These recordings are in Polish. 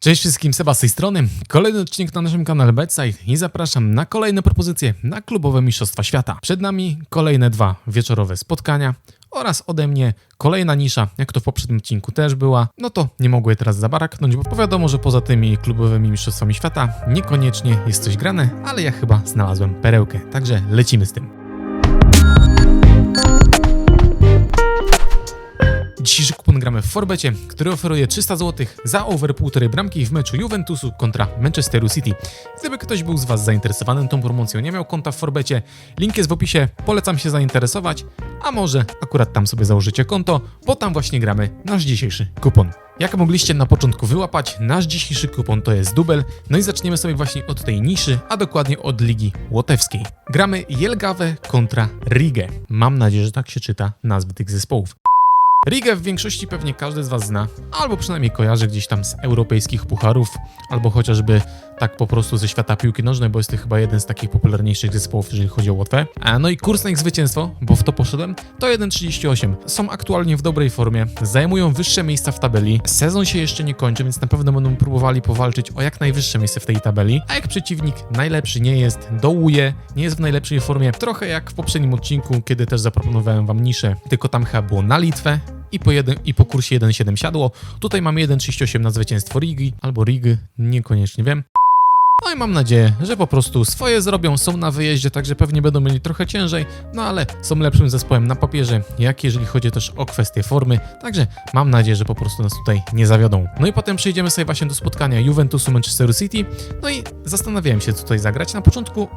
Cześć wszystkim, Seba z tej strony. Kolejny odcinek na naszym kanale Bedside i zapraszam na kolejne propozycje na klubowe Mistrzostwa Świata. Przed nami kolejne dwa wieczorowe spotkania oraz ode mnie kolejna nisza, jak to w poprzednim odcinku też była. No to nie mogło je teraz zabaraknąć, bo wiadomo, że poza tymi klubowymi Mistrzostwami Świata niekoniecznie jest coś grane, ale ja chyba znalazłem perełkę, także lecimy z tym. Dzisiejszy kupon gramy w Forbecie, który oferuje 300 zł za over 1,5 bramki w meczu Juventusu kontra Manchesteru City. Gdyby ktoś był z Was zainteresowany tą promocją, nie miał konta w Forbecie, link jest w opisie, polecam się zainteresować, a może akurat tam sobie założycie konto, bo tam właśnie gramy nasz dzisiejszy kupon. Jak mogliście na początku wyłapać, nasz dzisiejszy kupon to jest dubel, no i zaczniemy sobie właśnie od tej niszy, a dokładnie od Ligi Łotewskiej. Gramy Jelgawę kontra Rigę. Mam nadzieję, że tak się czyta nazwy tych zespołów. Rigę w większości pewnie każdy z Was zna, albo przynajmniej kojarzy gdzieś tam z europejskich pucharów, albo chociażby tak po prostu ze świata piłki nożnej, bo jest to chyba jeden z takich popularniejszych zespołów, jeżeli chodzi o Łotwę. A no i kurs na ich zwycięstwo, bo w to poszedłem, to 1,38. Są aktualnie w dobrej formie, zajmują wyższe miejsca w tabeli. Sezon się jeszcze nie kończy, więc na pewno będą próbowali powalczyć o jak najwyższe miejsce w tej tabeli. A jak przeciwnik najlepszy nie jest, dołuje, nie jest w najlepszej formie, trochę jak w poprzednim odcinku, kiedy też zaproponowałem Wam niszę, tylko tam chyba było na Litwę, i po, jeden, i po kursie 1,7 siadło. Tutaj mamy 1,38 na zwycięstwo Rigi albo Rigi, niekoniecznie wiem. No i mam nadzieję, że po prostu swoje zrobią, są na wyjeździe, także pewnie będą mieli trochę ciężej, no ale są lepszym zespołem na papierze, jak jeżeli chodzi też o kwestię formy, także mam nadzieję, że po prostu nas tutaj nie zawiodą. No i potem przejdziemy sobie właśnie do spotkania Juventusu Manchesteru City, no i zastanawiałem się co tutaj zagrać. Na początku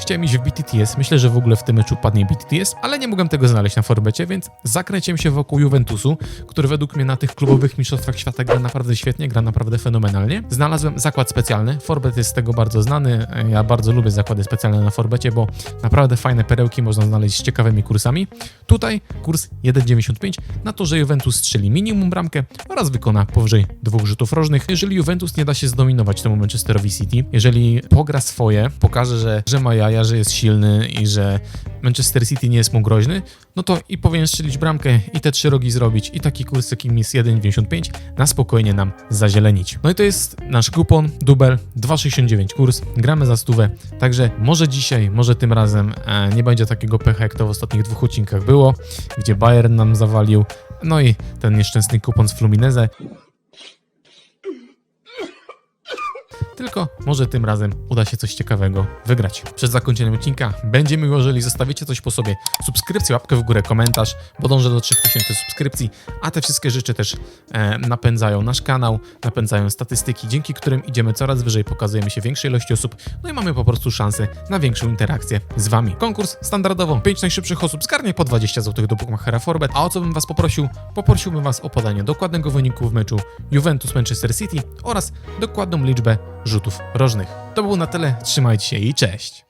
chciałem iść w BTTS, myślę, że w ogóle w tym meczu padnie BTTS, ale nie mogłem tego znaleźć na Forbecie, więc zakręciłem się wokół Juventusu, który według mnie na tych klubowych mistrzostwach świata gra naprawdę świetnie, gra naprawdę fenomenalnie. Znalazłem zakład specjalny, Forbet jest z tego bardzo znany, ja bardzo lubię zakłady specjalne na Forbecie, bo naprawdę fajne perełki można znaleźć z ciekawymi kursami. Tutaj kurs 1,95 na to, że Juventus strzeli minimum bramkę oraz wykona powyżej dwóch rzutów rożnych. Jeżeli Juventus nie da się zdominować temu Manchesterowi City, jeżeli pogra swoje, pokaże, że, że ma jaja, że jest silny i że Manchester City nie jest mu groźny, no to i powinien strzelić bramkę i te trzy rogi zrobić i taki kurs jakim jest 1,95 na spokojnie nam zazielenić. No i to jest nasz kupon, dubel 2,69 kurs, gramy za stówę, także może dzisiaj, może tym razem e, nie będzie takiego pecha jak to w ostatnich dwóch odcinkach było, gdzie Bayern nam zawalił, no i ten nieszczęsny kupon z Fluminese. Tylko może tym razem uda się coś ciekawego wygrać. Przed zakończeniem odcinka będzie miło, jeżeli zostawicie coś po sobie. Subskrypcję, łapkę w górę, komentarz, bo dążę do 3000 subskrypcji, a te wszystkie rzeczy też e, napędzają nasz kanał, napędzają statystyki, dzięki którym idziemy coraz wyżej, pokazujemy się większej ilości osób, no i mamy po prostu szansę na większą interakcję z Wami. Konkurs standardowo 5 najszybszych osób zgarnie po 20 zł do Bookmachera Forbet, a o co bym Was poprosił? Poprosiłbym Was o podanie dokładnego wyniku w meczu Juventus-Manchester City oraz dokładną liczbę rzutów rożnych. To było na tyle, trzymajcie się i cześć!